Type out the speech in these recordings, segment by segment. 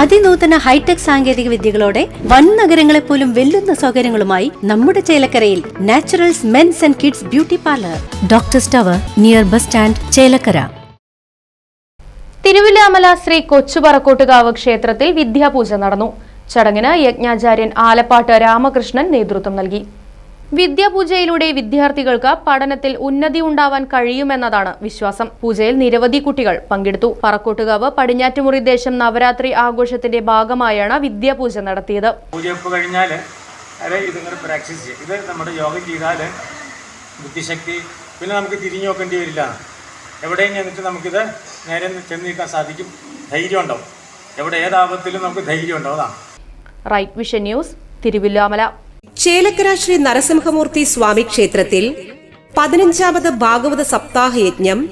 അതിനൂതന hi tech സാങ്കേതിക വിദ്യകളോടെ വൻ നഗരങ്ങളെ പോലും വെല്ലുന്ന സൗകര്യങ്ങളുമായി നമ്മുടെ ചേലക്കരയിൽ Naturals men's and kids beauty parlour. Doctor tower near bus stand Chelakkara. Thiruvilwamala Sri Kochuparakkottukavu ക്ഷേത്രത്തിൽ വിദ്യാപൂജ നടന്നു. ചടങ്ങിന് യജ്ഞാചാര്യൻ ആലപ്പാട്ട് രാമകൃഷ്ണൻ നേതൃത്വം നൽകി. വിദ്യാപൂജയിലൂടെ വിദ്യാർത്ഥികൾക്ക് പഠനത്തിൽ ഉന്നതി ഉണ്ടാവാൻ കഴിയുമെന്നതാണ് വിശ്വാസം. പൂജയിൽ നിരവധി കുട്ടികൾ പങ്കെടുത്തു. പറക്കോട്ടുകാവ് പടിഞ്ഞാറ്റുമുറി ദേശം നവരാത്രി ആഘോഷത്തിന്റെ ഭാഗമായാണ് വിദ്യാപൂജ നടത്തിയത്. പൂജവെപ്പ് കഴിഞ്ഞാൽ ഇതിങ്ങനെ പ്രാക്ടീസ് ചെയ്യും. ഇത് നമ്മുടെ യോഗം ചെയ്താൽ ബുദ്ധിശക്തി പിന്നെ നമുക്ക് തിരിഞ്ഞു നോക്കേണ്ടി വരില്ല. എവിടെയും ചെന്നിട്ട് നമുക്കിത് നേരെ ചെന്ന് നിൽക്കാൻ സാധിക്കും. ധൈര്യം ഉണ്ടാവും. എവിടെ ഏതാപത്തിലും നമുക്ക് ധൈര്യം ഉണ്ടാവും. അതാണ്. Right Vision News Thiruvilwamala. Chelakkara Sri Narasimhamoorthy Swami ക്ഷേത്രത്തിൽ പതിനഞ്ചാമത് ഭാഗവത സപ്താഹ യജ്ഞം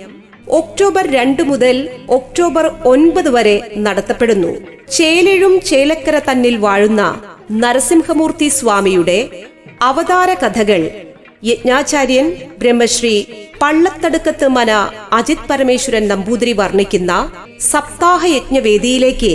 ഒക്ടോബർ രണ്ട് മുതൽ ഒക്ടോബർ ഒൻപത് വരെ നടത്തപ്പെടുന്നു. ചേലഴും ചേലക്കര തന്നിൽ വാഴുന്ന നരസിംഹമൂർത്തി സ്വാമിയുടെ അവതാര കഥകൾ യജ്ഞാചാര്യൻ ബ്രഹ്മശ്രീ പള്ളത്തടുക്കത്ത് മന അജിത് പരമേശ്വരൻ നമ്പൂതിരി വർണിക്കുന്ന സപ്താഹ യജ്ഞവേദിയിലേക്ക്